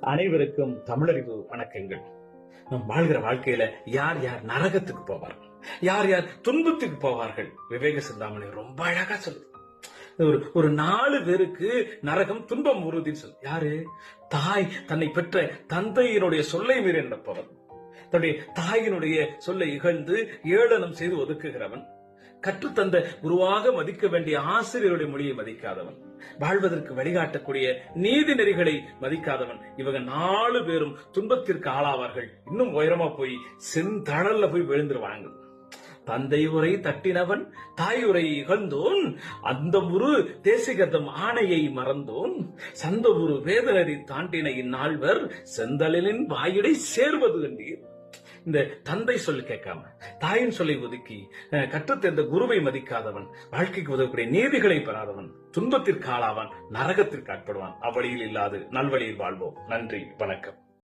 அனைவருக்கும் தமிழறிவு வணக்கங்கள். நம் வாழ்கிற வாழ்க்கையில யார் யார் நரகத்துக்கு போவார்கள்? யார் யார் துன்பத்துக்கு போவார்கள்? விவேக சிந்தாமணி ரொம்ப அழகா சொல்லுது. ஒரு ஒரு நாலு பேருக்கு நரகம் துன்பம் உறுதின்னு சொல்லு யாரு? தாய் தன்னை பெற்ற தந்தையினுடைய சொல்லை மீறி நடப்பவன் தன்னுடைய தாயினுடைய சொல்லை இகழ்ந்து ஏளனம் செய்து ஒதுக்குகிறவன். கற்றுத்தந்த குருவாக மதிக்க வேண்டிய ஆசிரியருடைய மொழியை மதிக்காதவன். வாழ்வதற்கு வழிகாட்டக்கூடிய நீதி நெறிகளை மதிக்காதவன். இவங்க நாலு பேரும் துன்பத்திற்கு ஆளாவார்கள். இன்னும் உயரமா போய் செந்தழல்ல போய் விழுந்துருவாங்க தந்தை உரை தட்டினவன் தாய் உரை இகழ்ந்தோன் அந்த உரு தேசிகதம் ஆணையை மறந்தோன். சந்த உரு வேதனரி தாண்டின இந்நாள்வர் செந்தலின் வாயிடை சேர்வது கண்டீர். இந்த தந்தை சொல்லி கேட்காம தாயின் சொல்லை ஒதுக்கி அஹ், கற்றுத்தேர்ந்த குருவை மதிக்காதவன் வாழ்க்கைக்கு உதவக்கூடிய நீதிகளை பெறாதவன் துன்பத்திற்கு ஆளாவான் நரகத்திற்கு ஆட்படுவான். அவ்வழியில் இல்லாது நல்வழியில் வாழ்வோம். நன்றி வணக்கம்.